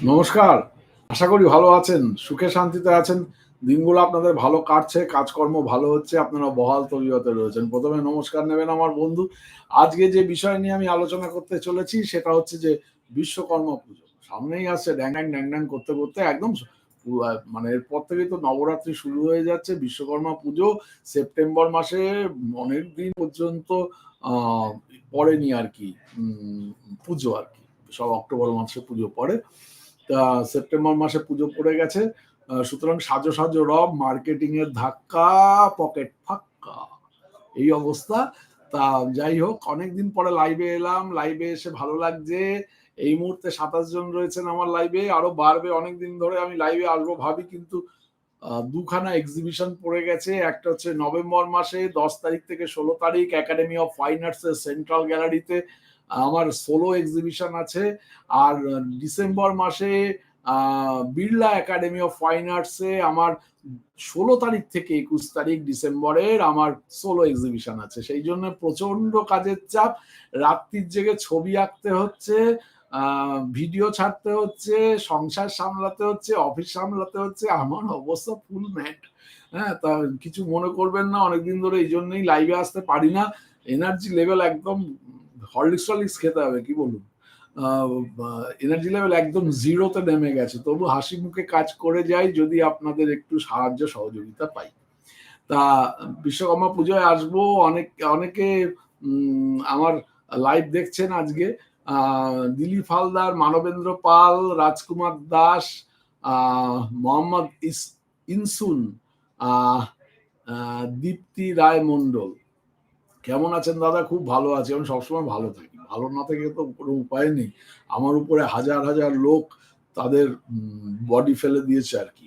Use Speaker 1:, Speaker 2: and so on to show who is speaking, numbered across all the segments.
Speaker 1: নমস্কার। আশা করি ভালো আছেন, সুখে শান্তিতে আছেন। দিনগুলো আপনাদের ভালো কাটছে, কাজকর্ম ভালো হচ্ছে, আপনারা বহাল তবিয়তে রয়েছেন। প্রথমে নমস্কার নেবেন আমার বন্ধু। আজকে যে বিষয় নিয়ে আমি আলোচনা করতে চলেছি, সেটা হচ্ছে যে বিশ্বকর্মা পুজো। সামনেই আসছে ড্যাং ড্যাং ড্যাং করতে করতে একদম মানে এরপর থেকেই তো নবরাত্রি শুরু হয়ে যাচ্ছে, বিশ্বকর্মা পুজো। সেপ্টেম্বর মাসে অনেক দিন পর্যন্ত পড়েনি আর কি পুজো আর কি। সব অক্টোবর মাসে পুজো পড়ে। সেপ্টেম্বর মাসে পুজো পড়ে গেছে। সুতরাং সাজো সাজো রব মার্কেটিং এর ধাক্কা পকেট ফাক্কা। এই অবস্থা। তা যাই হোক, অনেকদিন পরে লাইভে এলাম। লাইভে এসে ভালো লাগছে। এই মুহূর্তে সাতাশ জন রয়েছেন আমার লাইভে আরও বাড়বে অনেকদিন ধরে আমি লাইভে আসব ভাবি, কিন্তু দুখানা এক্সিবিশন পড়ে গেছে। একটা হচ্ছে নভেম্বর মাসে, দশ তারিখ থেকে ষোলো তারিখ Academy of Fine Arts Central গ্যালারিতে আমার সোলো এক্সিবিশন আছে। আর ডিসেম্বর মাসে বিড়লা একাডেমি অফ ফাইন আর্টসে আমার ষোলো তারিখ থেকে একুশ তারিখ ডিসেম্বরের আমার সোলো এক্সিবিশন আছে। সেই জন্য প্রচণ্ড কাজের চাপ। রাত্রির জেগে ছবি আঁকতে হচ্ছে ভিডিও ছাড়তে হচ্ছে, সংসার সামলাতে হচ্ছে অফিস সামলাতে হচ্ছে, আমার অবস্থা ফুল ম্যাট হ্যাঁ তা কিছু মনে করবেন না, অনেকদিন ধরে এই জন্যই লাইভে আসতে পারি না। এনার্জি লেভেল একদম হরলিক্স খেতে হবে, কি বলুন? এনার্জি লেভেল একদম জিরোতে নেমে গেছে। তবু হাসি মুখে কাজ করে যাই, যদি আপনাদের একটু সাহায্য সহযোগিতা পাই। তা, বিশ্বকর্মা পুজোয় আসব, অনেক, অনেকে আমার লাইভ দেখছেন আজকে। দিলীপ হালদার, মানবেন্দ্র পাল, রাজকুমার দাস মোহাম্মদ ইস- ইনসুন দীপ্তি রায় মন্ডল কেমন আছেন দাদা? খুব ভালো আছি, আমি সবসময় ভালো থাকি। ভালো না থেকে তো কোনো উপায় নেই। আমার উপরে হাজার হাজার লোক তাদের বডি ফেলে দিয়েছে আর কি।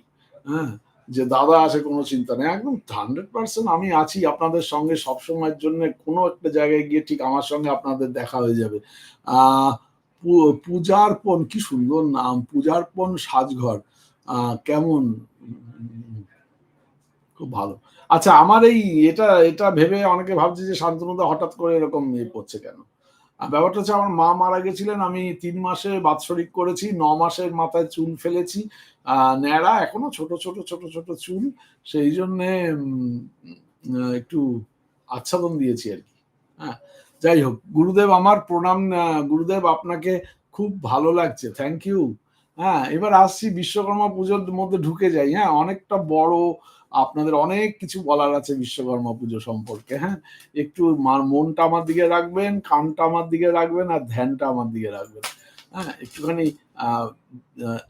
Speaker 1: হ্যাঁ? যে দাদা আছে, কোনো চিন্তা নেই। একদম হান্ড্রেড পার্সেন্ট আমি আছি আপনাদের সঙ্গে সবসময়ের জন্য। কোনো একটা জায়গায় গিয়ে ঠিক আমার সঙ্গে আপনাদের দেখা হয়ে যাবে। পূজার্পণ, কি সুন্দর নাম। পূজার্পণ সাজঘর। কেমন? খুব ভালো। আচ্ছা আমার এই এটা এটা ভেবে অনেকে ভাবছে যে শান্তনুদা হঠাৎ করে এরকম ইয়ে পড়ছে কেন? ব্যাপারটা হচ্ছে আমার মা মারা গেছিলেন, আমি তিন মাসে বাৎসরিক করেছি, ন মাসের মাথায় চুল ফেলেছি। ন্যাড়া, এখনও ছোট ছোট ছোট ছোট চুল। সেই জন্যে একটু আচ্ছাদন দিয়েছি আর কি। হ্যাঁ যাই হোক, গুরুদেব আমার প্রণাম গুরুদেব আপনাকে খুব ভালো লাগছে। Thank you. হ্যাঁ এবার আসছি বিশ্বকর্মা পুজোর মধ্যে ঢুকে যাই হ্যাঁ? অনেকটা বড় আপনাদের অনেক কিছু বলার আছে বিশ্বকর্মা পুজো সম্পর্কে হ্যাঁ? একটু মনটা আমার দিকে রাখবেন, কানটা আমার দিকে রাখবেন, আর ধ্যানটা আমার দিকে রাখবেন হ্যাঁ? একটুখানি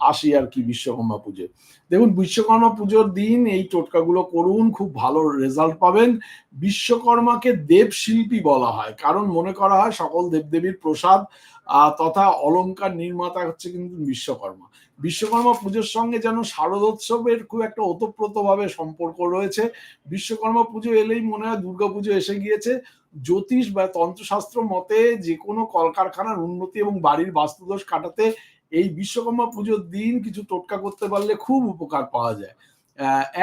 Speaker 1: আসি আর কি বিশ্বকর্মা পুজো দেখুন, বিশ্বকর্মা পুজোর দিন এই টোটকাগুলো করুন, খুব ভালো রেজাল্ট পাবেন। বিশ্বকর্মাকে দেব শিল্পী বলা হয়, কারণ মনে করা হয় সকল দেবদেবীর প্রসাদ তথা অলঙ্কার নির্মাতা হচ্ছে কিন্তু বিশ্বকর্মা। বিশ্বকর্মা পুজোর সঙ্গে যেন শারদোৎসবের খুব একটা ওতপ্রোতভাবে সম্পর্ক রয়েছে। বিশ্বকর্মা পুজো এলেই মনে হয় দুর্গাপুজো এসে গিয়েছে। জ্যোতিষ বা তন্ত্রশাস্ত্র মতে যে কোনো কলকারখানার উন্নতি এবং বাড়ির বাস্তুদোষ কাটাতে এই বিশ্বকর্মা পুজোর দিন কিছু টোটকা করতে পারলে খুব উপকার পাওয়া যায়।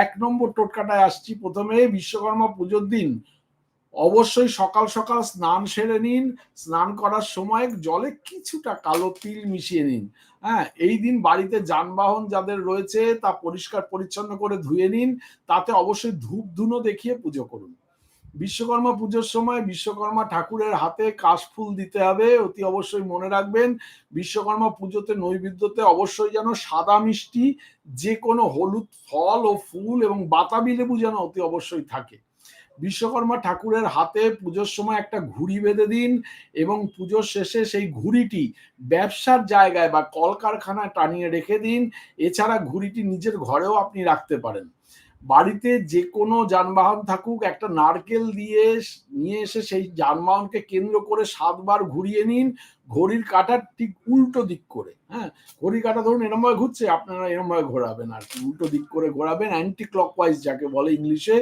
Speaker 1: এক নম্বর টোটকাটায় আসছি প্রথমে বিশ্বকর্মা পুজোর দিন। অবশ্যই সকাল সকাল স্নান সেরে নিন। স্নান করার সময় জলে কিছুটা কালো তিল মিশিয়ে নিন। হ্যাঁ এই দিন বাড়িতে যানবাহন যাদের রয়েছে, তা পরিষ্কার পরিচ্ছন্ন করে ধুয়ে নিন। তাতে অবশ্যই ধূপ ধুনো দেখিয়ে পুজো করুন। বিশ্বকর্মা পুজোর সময় বিশ্বকর্মা ঠাকুরের হাতে কাশফুল দিতে হবে। অতি অবশ্যই মনে রাখবেন, বিশ্বকর্মা পুজোতে, নৈবেদ্যতে অবশ্যই যেন সাদা মিষ্টি যে কোনো হলুদ ফল ও ফুল এবং বাতাবি লেবু যেন অতি অবশ্যই থাকে। বিশ্বকর্মা ঠাকুরের হাতে পুজোর সময় একটা ঘুড়ি বেঁধে দিন এবং পুজোর শেষে সেই ঘুড়িটি ব্যবসার জায়গায় বা কলকারখানায় টানিয়ে রেখে দিন। এছাড়া ঘুড়িটি নিজের ঘরেও আপনি রাখতে পারেন। বাড়িতে যে কোনো যানবাহন থাকুক, একটা নারকেল দিয়ে নিয়ে এসে সেই যানবাহনকে কেন্দ্র করে সাতবার ঘুরিয়ে নিন। ঘড়ির কাঁটার ঠিক উল্টো দিক করে। হ্যাঁ ঘড়ির কাঁটা ধরুন এরম ভাবে ঘুরছে, আপনারা এরম ভাবে ঘোরাবেন আর কি, উল্টো দিক করে ঘোরাবেন অ্যান্টি ক্লকওয়াইজ যাকে বলে ইংলিশে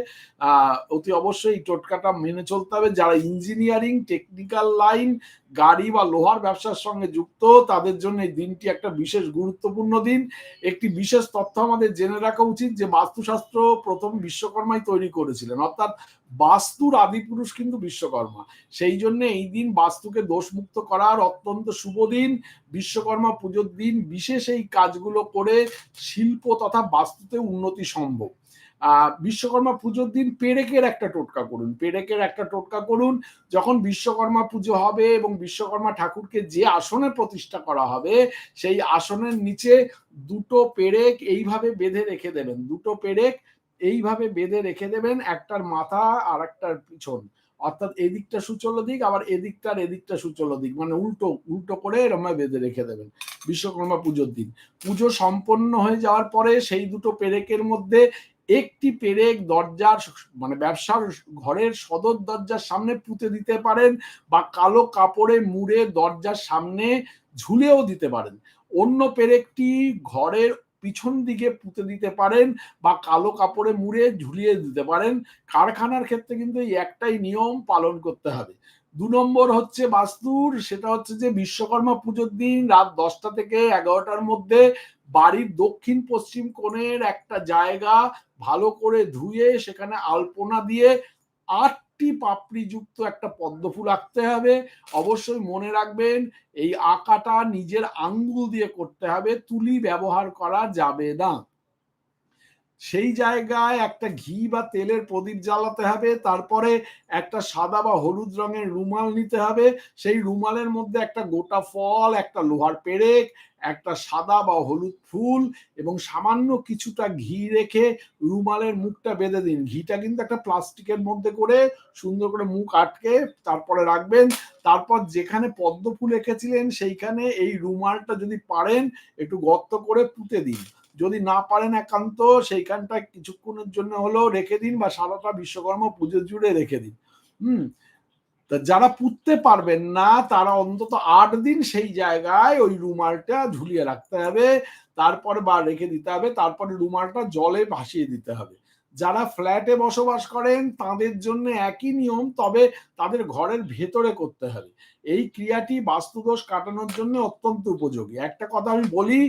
Speaker 1: অতি অবশ্যই টোটকাটা মেনে চলতে হবে। যারা ইঞ্জিনিয়ারিং টেকনিক্যাল লাইন গাড়ি বা লোহার ব্যবসার সঙ্গে যুক্ত, তাদের জন্য এই দিনটি একটা বিশেষ গুরুত্বপূর্ণ দিন। একটি বিশেষ তথ্য আমাদের জেনে রাখা উচিত যে বাস্তুশাস্ত্র প্রথম বিশ্বকর্মাই তৈরি করেছিলেন। অর্থাৎ বাস্তুর আদিপুরুষ কিন্তু বিশ্বকর্মা। সেই জন্য এই দিন বাস্তুকে দোষমুক্ত করার অত্যন্ত শুভ দিন। বিশ্বকর্মা পুজোর দিন বিশেষ এই কাজগুলো করে শিল্প তথা বাস্তুতে উন্নতি সম্ভব। বিশ্বকর্মা পুজোর দিন পেরেকের একটা টোটকা করুন। পেরেকের একটা টোটকা করুন, যখন বিশ্বকর্মা পুজো হবে এবং বিশ্বকর্মা ঠাকুরকে যে আসনে প্রতিষ্ঠা করা হবে, সেই আসনের নিচে দুটো পেরেক এইভাবে বেঁধে রেখে দেবেন। দুটো পেরেক এইভাবে বেঁধে রেখে দেবেন, একটার মাথা আর একটার পিছন। অর্থাৎ এদিকটা সুচল দিক, আবার এদিকটার এদিকটা সুচল দিক। মানে উল্টো উল্টো করে এরম বেঁধে রেখে দেবেন। বিশ্বকর্মা পুজোর দিন। পুজো সম্পন্ন হয়ে যাওয়ার পরে সেই দুটো পেরেকের মধ্যে একটি পেরেক দরজার মানে ব্যবসার ঘরের সদর দরজার সামনে পুঁতে দিতে পারেন বা কালো কাপড়ে মুড়ে দরজার সামনে ঝুলেও দিতে পারেন। অন্য পেরেকটি ঘরের পিছন দিকে পুঁতে দিতে পারেন বা কালো কাপড়ে মুড়ে ঝুলিয়ে দিতে পারেন। কারখানার ক্ষেত্রে কিন্তু এই একটাই নিয়ম পালন করতে হবে। দু নম্বর হচ্ছে বাস্তুর, সেটা হচ্ছে যে বিশ্বকর্মা পুজোর দিন রাত দশটা থেকে এগারোটার মধ্যে বাড়ির দক্ষিণ পশ্চিম কোণের একটা জায়গা ভালো করে ধুয়ে সেখানে আলপনা দিয়ে আটটি পাপড়ি যুক্ত একটা পদ্ম ফুল আঁকতে হবে। অবশ্যই মনে রাখবেন, এই আঁকাটা নিজের আঙ্গুল দিয়ে করতে হবে, তুলি ব্যবহার করা যাবে না। সেই জায়গায় একটা ঘি বা তেলের প্রদীপ জ্বালাতে হবে, তারপরে একটা সাদা বা হলুদ রঙের রুমাল নিতে হবে, সেই রুমালের মধ্যে একটা গোটা ফল, একটা লোহার পেরেক, একটা সাদা বা হলুদ ফুল এবং সামান্য কিছুটা ঘি রেখে রুমালের মুখটা বেঁধে দিন। ঘিটা কিন্তু একটা প্লাস্টিকের মধ্যে করে সুন্দর করে মুখ আটকে তারপরে রাখবেন। তারপর যেখানে পদ্ম ফুল এঁকেছিলেন সেইখানে এই রুমালটা যদি পারেন, একটু গর্ত করে পুঁতে দিন। যদি না পারেন একান্ত, সেইখানটা কিছুক্ষণের জন্য হলেও রেখে দিন বা সারাটা বিশ্বকর্মা পুজো জুড়ে রেখে দিন। হুম? তা যারা পুততে পারবেন না, তারা অন্তত আট দিন সেই জায়গায় ওই রুমালটা ঝুলিয়ে রাখতে হবে, তারপর বা রেখে দিতে হবে, তারপরে রুমালটা জলে ভাসিয়ে দিতে হবে। যারা ফ্ল্যাটে বসবাস করেন, তাদের জন্য একই নিয়ম, তবে তাদের ঘরের ভেতরে করতে হবে। এই ক্রিয়াটি বাস্তুদোষ কাটানোর জন্য অত্যন্ত উপযোগী। একটা কথা আমি বলি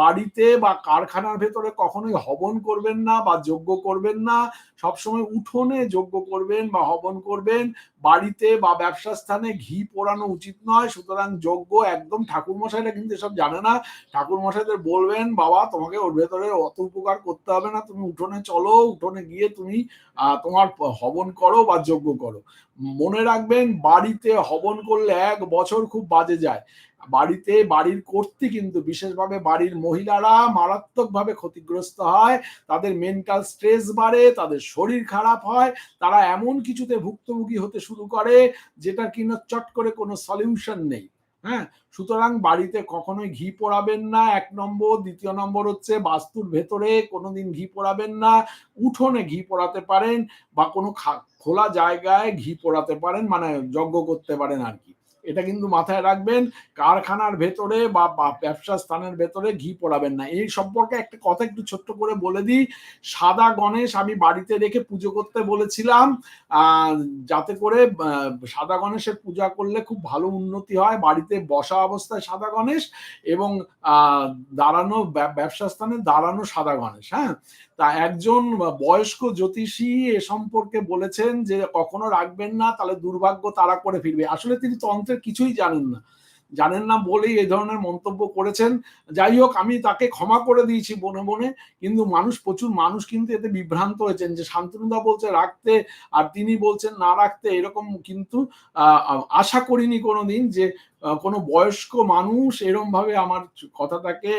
Speaker 1: বাড়িতে বা কারখানার ভেতরে কখনোই হবন করবেন না বা যজ্ঞ করবেন না। সবসময় উঠোনে যজ্ঞ করবেন বা হবন করবেন। বাড়িতে বা ব্যবসা স্থানে ঘি পোড়ানো উচিত নয়। সুতরাং যজ্ঞ একদম ঠাকুর মশাইরা কিন্তু এসব জানে না। ঠাকুর মশাইদের বলবেন, বাবা, তোমাকে ওর ভেতরে অত উপকার করতে হবে না। তুমি উঠোনে চলো, উঠোনে গিয়ে তুমি তোমার হবন করো বা যজ্ঞ করো। মনে রাখবেন, বাড়িতে হবন করলে এক বছর খুব বাজে যায়। বাড়িতে বাড়ির কর্তৃ কিন্তু বিশেষভাবে বাড়ির মহিলারা মারাত্মকভাবে ক্ষতিগ্রস্ত হয়। তাদের মেন্টাল স্ট্রেস বাড়ে, তাদের শরীর খারাপ হয়, তারা এমন কিছুতে ভুক্তভোগী হতে শুরু করে, যেটা কিনা চট করে কোনো সলিউশন নেই। হ্যাঁ? সুতরাং বাড়িতে কখনোই ঘি পোড়াবেন না। এক নম্বর। দ্বিতীয় নম্বর হচ্ছে বাস্তুর ভেতরে কোনোদিন ঘি পোড়াবেন না। উঠোনে ঘি পোড়াতে পারেন বা কোনো খোলা জায়গায় ঘি পোড়াতে পারেন। মানে যজ্ঞ করতে পারেন আর কি। এটা কিন্তু মাথায় রাখবেন, কারখানার ভেতরে বা ব্যবসা স্থানের ভেতরে ঘি পোড়াবেন না। এই সম্পর্কে একটা কথা একটু ছোট্ট করে বলে দিই। সাদা গণেশ আমি বাড়িতে রেখে পুজো করতে বলেছিলাম। যাতে করে সাদা গণেশের পূজা করলে খুব ভালো উন্নতি হয়। বাড়িতে বসা অবস্থায় সাদা গণেশ এবং দাঁড়ানো ব্যবসা স্থানে দাঁড়ানো সাদা গণেশ হ্যাঁ? তা একজন বয়স্ক জ্যোতিষী এ সম্পর্কে বলেছেন যে কখনো রাখবেন না, তাহলে দুর্ভাগ্য তারা করে ফিরবে। আসলে তিনি তন্ত্রের কিছুই জানেন না। জানেন না বলেই এই ধরনের মন্তব্য করেছেন। যাই হোক, আমি তাকে ক্ষমা করে দিয়েছি বনে বনে কিন্তু মানুষ, প্রচুর মানুষ কিন্তু এতে বিভ্রান্ত হয়েছেন যে শান্তনুদা বলছে রাখতে আর তিনি বলছেন না রাখতে, এরকম কিন্তু আশা করিনি কোনোদিন যে কোনো বয়স্ক মানুষ এরম ভাবে আমার কথাটাকে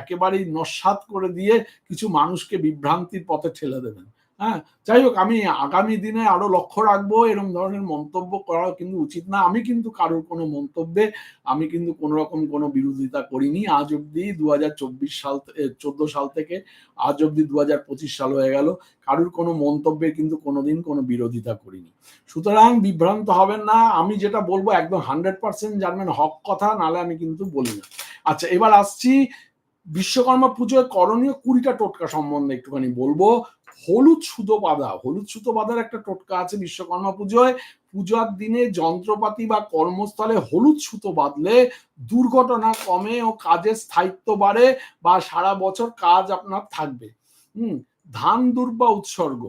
Speaker 1: একেবারেই নস্বাত করে দিয়ে কিছু মানুষকে বিভ্রান্তির পথে ঠেলে দেবেন। হ্যাঁ যাই হোক আমি আগামী দিনে আরও লক্ষ্য রাখব এরকম ধরনের মন্তব্য করা কিন্তু উচিত না। আমি কিন্তু কারোর কোনো মন্তব্যে, আমি কিন্তু কোনো রকম কোনো বিরোধিতা করিনি। আজ অব্দি দুহাজার চব্বিশ সাল চোদ্দ সাল থেকে আজ অব্দি দুহাজার পঁচিশ সাল হয়ে গেল। কারোর কোনো মন্তব্যে কিন্তু কোনোদিন কোনো বিরোধিতা করিনি। সুতরাং বিভ্রান্ত হবেন না। আমি যেটা বলব, একদম হান্ড্রেড পার্সেন্ট জানবেন হক কথা, নালে আমি কিন্তু বলি না। আচ্ছা এবার আসছি বিশ্বকর্মা পুজোয় করণীয় কুড়িটা টোটকা সম্বন্ধে একটুখানি বলব। হলুদ সুতো বাঁধা, হলুদ সুতো বাঁধার একটা টোটকা আছে বিশ্বকর্মা পুজোয়। পূজার দিনে যন্ত্রপাতি বা কর্মস্থলে হলুদ সুতো বাঁধলে দুর্ঘটনা কমে ও কাজের স্থায়িত্ব বাড়ে বা সারা বছর কাজ আপনার থাকবে। হুম, ধান, দুর্বা, উৎসর্গ।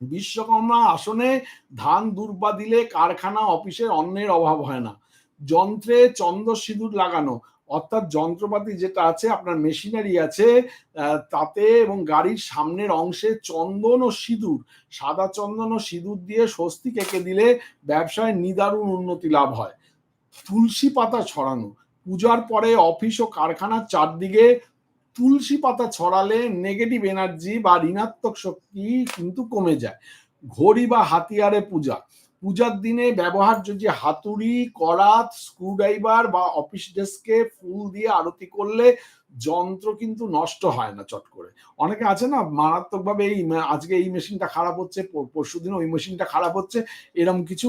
Speaker 1: বিশ্বকর্মা আসনে ধান, দুর্বা দিলে কারখানা, অফিসের অন্যের অভাব হয় না। যন্ত্রে চন্দ্র সিঁদুর লাগানো অর্থাৎ যন্ত্রপাতি যেটা আছে, আপনার মেশিনারি আছে তাতে এবং গাড়ির সামনের অংশে চন্দন ও সিঁদুর, সাদা চন্দন ও সিঁদুর দিয়ে স্বস্তি কেঁকে দিলে ব্যবসায় নিদারুণ উন্নতি লাভ হয়। তুলসী পাতা ছড়ানো, পূজার পরে অফিস ও কারখানার চারদিকে তুলসী পাতা ছড়ালে নেগেটিভ এনার্জি বা ঋণাত্মক শক্তি কিন্তু কমে যায়। ঘড়ি বা হাতিয়ারে পূজা পূজার দিনে ব্যবহার্য যে হাতুড়ি, করাত, স্ক্রুড্রাইভার বা অফিস ডেস্কে ফুল দিয়ে আরতি করলে যন্ত্র কিন্তু নষ্ট হয় না চট করে। অনেকে আছে না, মারাত্মকভাবে এই আজকে এই মেশিনটা খারাপ হচ্ছে পরশু দিন ওই মেশিনটা খারাপ হচ্ছে এরকম কিছু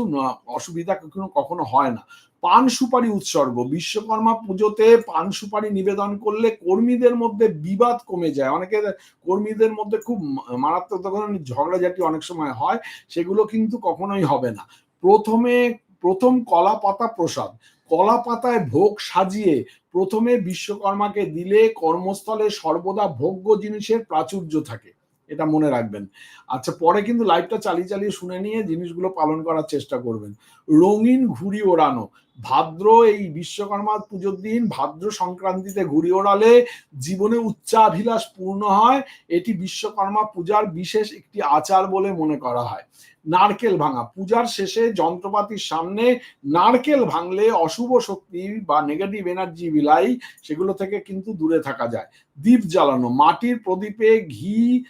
Speaker 1: অসুবিধা কখনো কখনো হয় না। পান সুপারি উৎসর্গ। বিশ্বকর্মা পুজোতে পান সুপারি নিবেদন করলে কর্মীদের মধ্যে বিবাদ কমে যায়। অনেকে কর্মীদের মধ্যে খুব মারাত্মক ঝগড়াঝাটি অনেক সময় হয়, সেগুলো কিন্তু কখনোই হবে না। প্রথমে, প্রথম কলা পাতা প্রসাদ। কলা পাতায় ভোগ সাজিয়ে প্রথমে বিশ্বকর্মাকে দিলে কর্মস্থলে সর্বদা ভোগ্য জিনিসের প্রাচুর্য থাকে। এটা মনে রাখবেন। আচ্ছা পরে কিন্তু লাইভটা চালিয়ে চালিয়ে শুনে নিয়ে জিনিসগুলো পালন করার চেষ্টা করবেন। রঙিন ঘুড়ি ওড়ানো। ভাদ্র এই বিশ্বকর্মা পুজোর দিন ভাদ্র সংক্রান্তিতে ঘুড়ি ওড়ালে জীবনে উচ্চাভিলাষ পূর্ণ হয়। এটি বিশ্বকর্মা পূজার বিশেষ একটি আচার বলে মনে করা হয়। নারকেল ভাঙা। পূজার শেষে যন্ত্রপাতির সামনে নারকেল ভাঙলে অশুভ শক্তি বা নেগেটিভ এনার্জি বিলাই, সেগুলো থেকে কিন্তু দূরে থাকা যায়। দ্বীপ জ্বালানো। মাটির প্রদীপে ঘি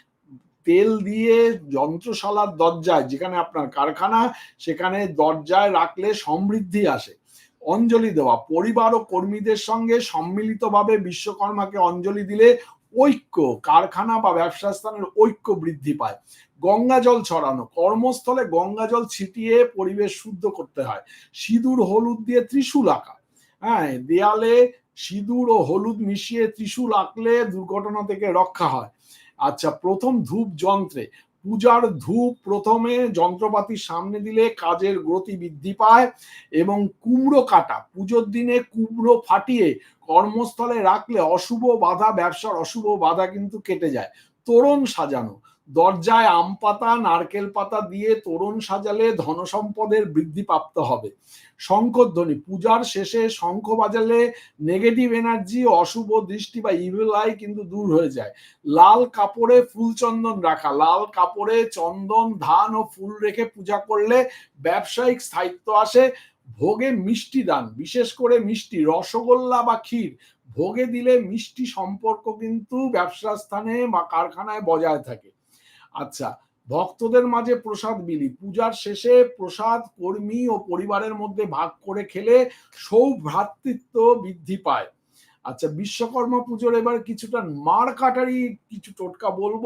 Speaker 1: তেল দিয়ে যন্ত্রশালার দরজায়, যেখানে আপনার কারখানা, সেখানে দরজায় রাখলে সমৃদ্ধি আসে। অঞ্জলি দেওয়া, পরিবার ও কর্মীদের সঙ্গে সম্মিলিতভাবে বিশ্বকর্মাকে অঞ্জলি দিলে ঐক্য, কারখানা বা ব্যবসা স্থানের ঐক্য বৃদ্ধি পায়। গঙ্গা জল ছড়ানো, কর্মস্থলে গঙ্গা জল ছিটিয়ে পরিবেশ শুদ্ধ করতে হয়। সিঁদুর, হলুদ দিয়ে ত্রিশূল আঁকা। হ্যাঁ দেয়ালে সিঁদুর ও হলুদ মিশিয়ে ত্রিশূল আঁকলে দুর্ঘটনা থেকে রক্ষা হয়। আচ্ছা প্রথম ধূপ যন্ত্রে। পূজার ধূপ প্রথমে যন্ত্রপাতির সামনে দিলে কাজের গতি বৃদ্ধি পায় এবং কুমড়ো কাটা, পুজোর দিনে কুমড়ো ফাটিয়ে কর্মস্থলে রাখলে অশুভ বাধা, ব্যবসার অশুভ বাধা কিন্তু কেটে যায়। তোরণ সাজানো দরজায় আম পাতা, নারকেল পাতা দিয়ে তোরণ সাজালে ধনসম্পদের বৃদ্ধি প্রাপ্ত হবে। শঙ্করধ্বনি, পূজার শেষে শঙ্খ বাজালে নেগেটিভ এনার্জি অশুভ দৃষ্টি বা ইভিল আই কিন্তু দূর হয়ে যায়। লাল কাপড়ে ফুল চন্দন রাখা, লাল কাপড়ে চন্দন, ধান ও ফুল রেখে পূজা করলে ব্যবসায়িক স্থায়িত্ব আসে। ভোগে মিষ্টি দান, বিশেষ করে মিষ্টি, রসগোল্লা বা ক্ষীর, ভোগে দিলে মিষ্টি সম্পর্ক কিন্তু ব্যবসা স্থানে বা কারখানায় বজায় থাকে। আচ্ছা ভক্তদের মাঝে প্রসাদ বিলি। পূজার শেষে প্রসাদ কর্মী ও পরিবারের মধ্যে ভাগ করে খেলে সৌভ্রাতৃত্ব বৃদ্ধি পায়। আচ্ছা বিশ্বকর্মা পুজোর এবার কিছুটা মার কাটারি, কিছু টোটকা বলব,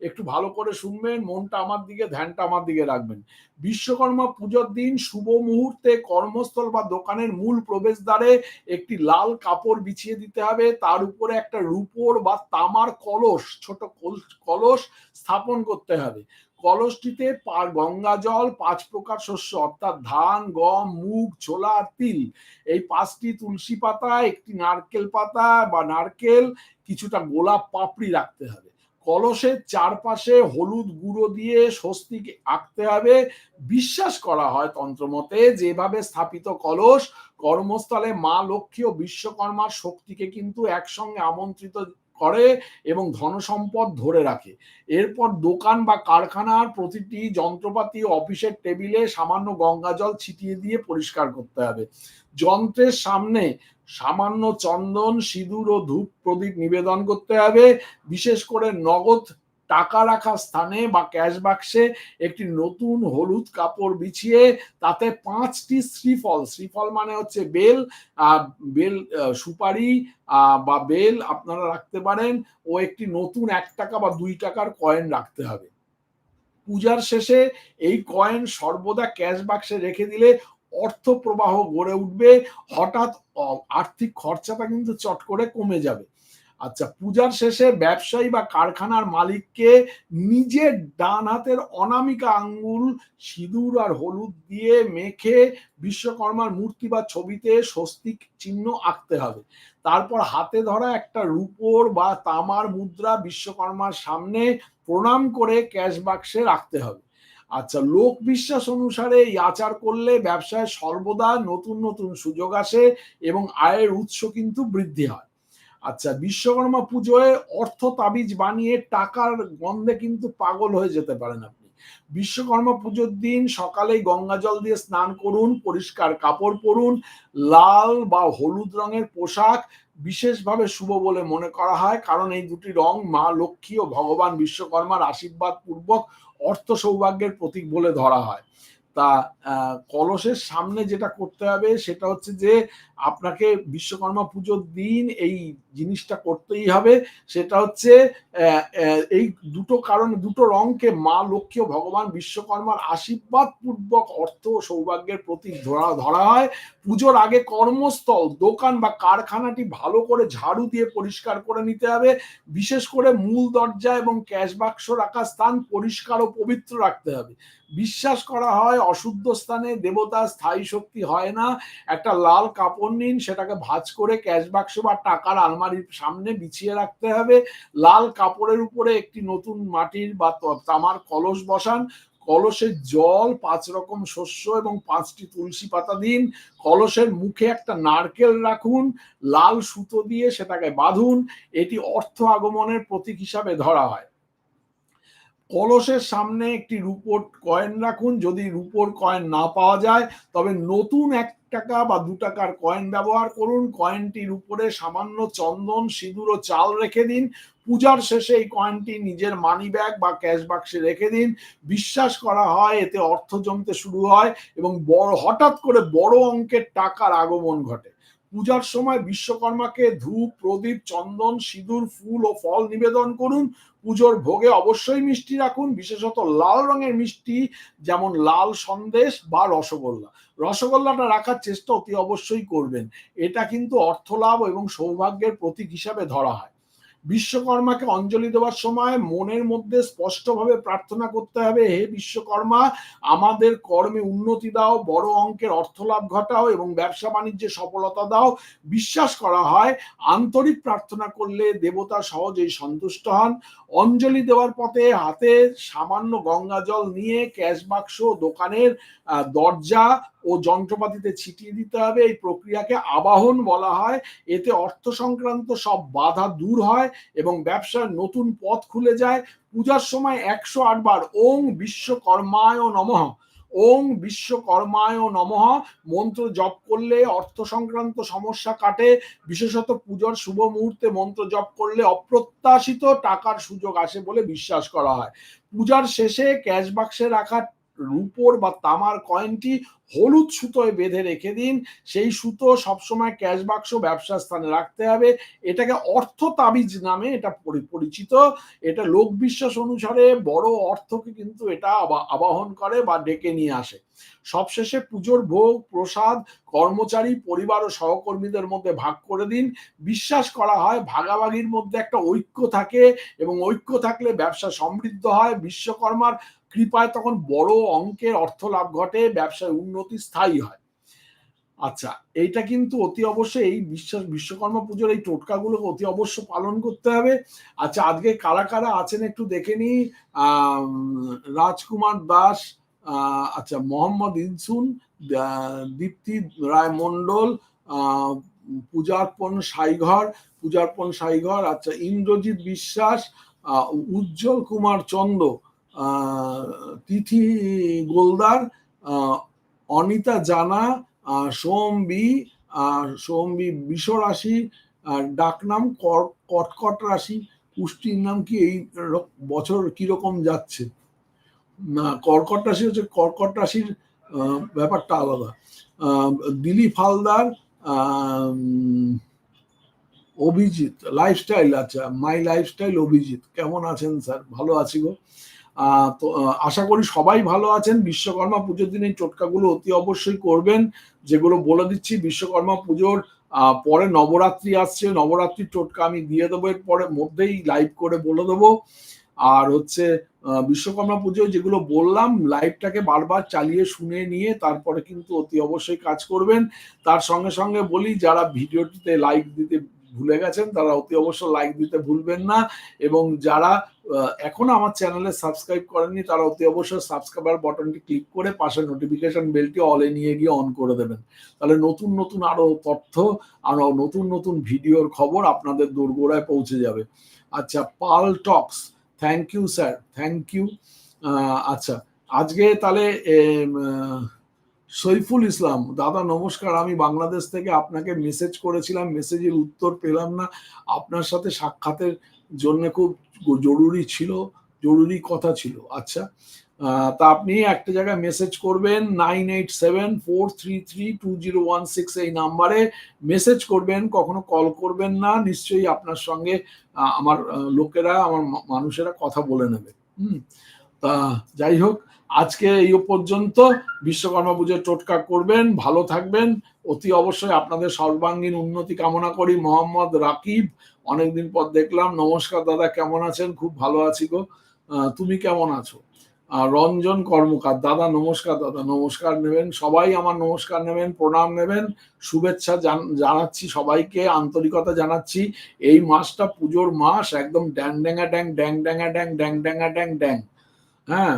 Speaker 1: একটু ভালো করে শুনবেন, মনটা আমার দিকে, ধ্যানটা আমার দিকে রাখবেন। বিশ্বকর্মা পুজোর দিন শুভ মুহূর্তে কর্মস্থল বা দোকানের মূল প্রবেশদ্বারে একটি লাল কাপড় বিছিয়ে দিতে হবে। তার উপরে একটা রূপোর বা তামার কলস, ছোট কলস স্থাপন করতে হবে। কলসটিতে গঙ্গা জল, পাঁচ প্রকার শস্য, অর্থাৎ ধান, গম, মুগ, ছোলা আর তিল। এই পাঁচটি তুলসী পাতা, একটি নারকেল পাতা বা নারকেল, কিছুটা গোলাপ পাপড়ি রাখতে হবে। কলসের চারপাশে হলুদ গুঁড়ো দিয়ে স্বস্তিক আঁকতে হবে। বিশ্বাস করা হয় তন্ত্রমতে যেভাবে স্থাপিত কলস কর্মস্থলে মা লক্ষ্মী ও বিশ্বকর্মার শক্তিকে কিন্তু একসঙ্গে আমন্ত্রিত করে এবং ধনসম্পদ ধরে রাখে। এরপর দোকান বা কারখানার প্রতিটি যন্ত্রপাতি অফিসের টেবিলে সামান্য গঙ্গা জল ছিটিয়ে দিয়ে পরিষ্কার করতে হবে। যন্ত্রের সামনে সামান্য চন্দন, সিঁদুর ও ধূপ প্রদীপ নিবেদন করতে হবে। বিশেষ করে নগদ টাকা রাখা স্থানে বা ক্যাশ বাক্সে একটি নতুন হলুদ কাপড় বিছিয়ে তাতে পাঁচটি শ্রীফল শ্রীফল মানে হচ্ছে বেল বেল সুপারি বা বেল আপনারা রাখতে পারেন ও একটি নতুন এক টাকা বা দুই টাকার কয়েন রাখতে হবে। পূজার শেষে এই কয়েন সর্বদা ক্যাশ বাক্সে রেখে দিলে অর্থ প্রবাহ গড়ে উঠবে, হঠাৎ, আর্থিক খরচাটা কিন্তু চট করে কমে যাবে। আচ্ছা পূজার শেষে ব্যবসায়ী বা কারখানার মালিককে নিজের ডান হাতের অনামিকা আঙ্গুল, সিঁদুর আর হলুদ দিয়ে মেখে বিশ্বকর্মার মূর্তি বা ছবিতে স্বস্তিক চিহ্ন আঁকতে হবে। তারপর হাতে ধরা একটা রূপোর বা তামার মুদ্রা বিশ্বকর্মার সামনে প্রণাম করে ক্যাশ বাক্সে রাখতে হবে। আচ্ছা লোক বিশ্বাস অনুসারে এই আচার করলে ব্যবসায় সর্বদা নতুন নতুন সুযোগ আসে এবং আয়ের উৎস কিন্তু বৃদ্ধি হয়। আচ্ছা বিশ্বকর্মা পুজোয় অর্থ তাবিজ বানিয়ে টাকার গন্ধে কিন্তু পাগল হয়ে যেতে পারেন আপনি। বিশ্বকর্মা পুজোর দিন সকালেই গঙ্গা জল দিয়ে স্নান করুন, পরিষ্কার কাপড় পরুন, লাল বা হলুদ রঙের পোশাক বিশেষভাবে শুভ বলে মনে করা হয়, কারণ এই দুটি রং মা লক্ষ্মী ও ভগবান বিশ্বকর্মার আশীর্বাদ পূর্বক অর্থ সৌভাগ্যের প্রতীক বলে ধরা হয়। তা কলসের সামনে যেটা করতে হবে সেটা হচ্ছে যে আপনাকে বিশ্বকর্মা পুজোর দিন এই জিনিসটা করতেই হবে। সেটা হচ্ছে এই দুটো কারণ, দুটো রঙকে মা লক্ষ্মী ভগবান বিশ্বকর্মার আশীর্বাদ পূর্বক অর্থ ও সৌভাগ্যের প্রতীক ধরা ধরা হয়। পুজোর আগে কর্মস্থল, দোকান বা কারখানাটি ভালো করে ঝাড়ু দিয়ে পরিষ্কার করে নিতে হবে। বিশেষ করে মূল দরজা এবং ক্যাশ বাক্স রাখার স্থান পরিষ্কার ও পবিত্র রাখতে হবে। বিশ্বাস করা হয়, অশুদ্ধ স্থানে দেবতা স্থায়ী শক্তি হয় না। একটা লাল কাপড় নিন, সেটাকে ভাজ করে ক্যাশ বাক্স বা টাকার আলমারির সামনে বিছিয়ে রাখতে হবে। লাল কাপড়ের উপরে একটি নতুন মাটির বা তামার কলস বসান। কলসের জল, পাঁচ রকম শস্য এবং পাঁচটি তুলসী পাতা দিন। কলসের মুখে একটা নারকেল রাখুন। লাল সুতো দিয়ে সেটাকে বাঁধুন। এটি অর্থ আগমনের প্রতীক হিসাবে ধরা হয়। কলসের সামনে একটি রুপোর কয়েন রাখুন। যদি রুপোর কয়েন না পাওয়া যায়, তবে নতুন এক টাকা বা দু টাকার কয়েন ব্যবহার করুন। কয়েনটির উপরে সামান্য চন্দন, সিঁদুর ও চাল রেখে দিন। পূজার শেষে এই কয়েনটি নিজের মানি ব্যাগ বা ক্যাশ বাক্সে রেখে দিন। বিশ্বাস করা হয়, এতে অর্থ জমতে শুরু হয় এবং বড়, হঠাৎ করে বড় অঙ্কের টাকার আগমন ঘটে। পূজার সময় বিশ্বকর্মাকে ধূপ, প্রদীপ, চন্দন, সিঁদুর, ফুল ও ফল নিবেদন করুন। পুজোর ভোগে অবশ্যই মিষ্টি রাখুন, বিশেষত লাল রঙের মিষ্টি, যেমন লাল সন্দেশ বা রসগোল্লা। রসগোল্লাটা রাখার চেষ্টা অতি অবশ্যই করবেন। এটা কিন্তু অর্থলাভ এবং সৌভাগ্যের প্রতীক হিসাবে ধরা হয়। বিশ্বকর্মাকে অঞ্জলি দেওয়ার সময় মনের মধ্যে স্পষ্টভাবে প্রার্থনা করতে হবে, হে বিশ্বকর্মা, আমাদের কর্মে উন্নতি দাও, বড় অঙ্কের অর্থলাভ ঘটাও এবং ব্যবসা বাণিজ্যে সফলতা দাও। বিশ্বাস করা হয়, আন্তরিক প্রার্থনা করলে দেবতা সহজেই সন্তুষ্ট হন। অঞ্জলি দেওয়ার পথে হাতে সামান্য গঙ্গা জল নিয়ে ক্যাশ বাক্স, দোকানের দরজা ও যন্ত্রপাতিতে ছিটিয়ে দিতে হবে। এই প্রক্রিয়াকে আবাহন বলা হয়। এতে অর্থ সংক্রান্ত সব বাধা দূর হয় এবং ব্যবসার নতুন পথ খুলে যায়। পূজার সময় একশো আটবার ওং বিশ্বকর্মায় নমঃ। ওং বিশ্বকর্মায় নমঃ। মন্ত্র জপ করলে অর্থ সংক্রান্ত সমস্যা কাটে। বিশেষত পূজার শুভ মুহূর্তে মন্ত্র জপ করলে অপ্রত্যাশিত টাকার সুযোগ আসে বলে বিশ্বাস করা হয়। পূজার শেষে ক্যাশ বাক্সে রাখা রুপোর বা তামার কয়েনটি হলুদ সুতোয় বেঁধে রেখে দিন। সেই সুতো সবসময় ক্যাশ বাক্স ব্যবসা স্থানে রাখতে হবে। এটাকে অর্থ তাবিজ নামে এটা পরিচিত। এটা লোক বিশ্বাস অনুসারে বড় অর্থকে কিন্তু এটা আবাহন করে বা ডেকে নিয়ে আসে। সবশেষে পুজোর ভোগ, প্রসাদ, কর্মচারী, পরিবার ও সহকর্মীদের মধ্যে ভাগ করে দিন। বিশ্বাস করা হয় ভাগাভাগির মধ্যে একটা ঐক্য থাকে এবং ঐক্য থাকলে ব্যবসা সমৃদ্ধ হয়। বিশ্বকর্মার কৃপায় তখন বড় অঙ্কের অর্থ লাভ ঘটে, ব্যবসায় উন্নতি স্থায়ী হয়। আচ্ছা এইটা কিন্তু অতি অবশ্যই এই বিশ্বাস, বিশ্বকর্মা পুজোর এই টোটকাগুলোকে অতি অবশ্য পালন করতে হবে। আচ্ছা আজকে কারা কারা আছেন একটু দেখে নি রাজকুমার দাস আচ্ছা মোহাম্মদ ইনসুন দীপ্তি রায় মন্ডল পূজার্পণ সাইঘর পূজার্পণ সাইঘর আচ্ছা ইন্দ্রজিৎ বিশ্বাস উজ্জ্বল কুমার চন্দ্র তিথি গোলদার অনিতা জানা সোমবি সোমবি বিষ রাশি ডাকনাম কটকট রাশি, পুষ্টির নাম কি এই বছর কীরকম যাচ্ছে? কর্কট রাশি হচ্ছে কর্কট রাশির ব্যাপারটা আলাদা। দিলীপ হালদার অভিজিৎ লাইফস্টাইল আচ্ছা মাই লাইফস্টাইল অভিজিৎ, কেমন আছেন স্যার ভালো আছি গো। তো আশা করি সবাই ভালো আছেন। বিশ্বকর্মা পুজোর দিন এই টোটকাগুলো অতি অবশ্যই করবেন। যেগুলো বলে দিচ্ছি, বিশ্বকর্মা পুজোর পরে নবরাত্রি আসছে। নবরাত্রির টোটকা আমি দিয়ে দেবো। এর পরে মধ্যেই লাইভ করে বলে দেবো। আর হচ্ছে বিশ্বকর্মা পুজোয় যেগুলো বললাম লাইভটাকে বারবার চালিয়ে শুনে নিয়ে তারপরে কিন্তু অতি অবশ্যই কাজ করবেন। তার সঙ্গে সঙ্গে বলি, যারা ভিডিওটিতে লাইক দিতে ভুলে গেছেন, তারা অতি অবশ্য লাইক দিতে ভুলবেন না। এবং যারা এখনও আমার চ্যানেলে সাবস্ক্রাইব করেননি, তারা অতি অবশ্যই সাবস্ক্রাইবার বাটনটি ক্লিক করে পাশে নোটিফিকেশন বেলটি অলে নিয়ে গিয়ে অন করে দেবেন। তাহলে নতুন নতুন আরও তথ্য, আরও নতুন নতুন ভিডিওর খবর আপনাদের দোরগোড়ায় পৌঁছে যাবে। আচ্ছা পাল টক্স thank you sir thank you আচ্ছা আজকে তাহলে সৈফুল ইসলাম, দাদা নমস্কার, আমি বাংলাদেশ থেকে আপনাকে মেসেজ করেছিলাম মেসেজের উত্তর পেলাম না। আপনার সাথে সাক্ষাতের জন্য খুব জরুরি ছিল, জরুরি কথা ছিল। আচ্ছা তা আপনি একটা জায়গায় মেসেজ করবেন nine eight seven four three three two zero one six এই নাম্বারে মেসেজ করবেন, কখনো কল করবেন না, নিশ্চয়ই আপনার সঙ্গে আমার লোকেরা, আমার মানুষেরা কথা বলে নেবে। হুম, তা যাই হোক আজকে এই পর্যন্ত বিশ্বকর্মা পুজোর টোটকা করবেন, ভালো থাকবেন। অতি অবশ্যই আপনাদের সর্বাঙ্গীন উন্নতি কামনা করি। মোহাম্মদ রাকিব, অনেকদিন পর দেখলাম। নমস্কার দাদা, কেমন আছেন? খুব ভালো আছি গো। তুমি কেমন আছো? রঞ্জন কর্মকার, দাদা নমস্কার দাদা নমস্কার নেবেন। সবাই আমার নমস্কার নেবেন, প্রণাম নেবেন। শুভেচ্ছা জানাচ্ছি সবাইকে, আন্তরিকতা জানাচ্ছি। এই মাসটা পুজোর মাস একদম ড্যাং ড্যাঙ্গা ড্যাং ড্যাং ড্যাঙ্গা ড্যাং ড্যাং ড্যাঙ্গা ড্যাং ড্যাং। হ্যাঁ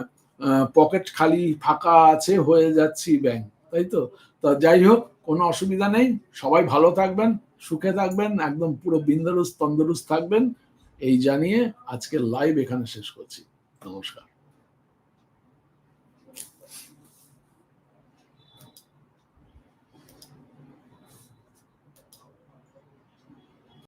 Speaker 1: পকেট খালি ফাঁকা আছে হয়ে যাচ্ছি ব্যাংক তাই তো? তা যাই হোক, কোনো অসুবিধা নেই, সবাই ভালো থাকবেন, সুখে থাকবেন, একদম পুরো বিন্দরুস তন্দরুস থাকবেন, এই জানিয়ে আজকের লাইভ এখানে শেষ করছি। নমস্কার।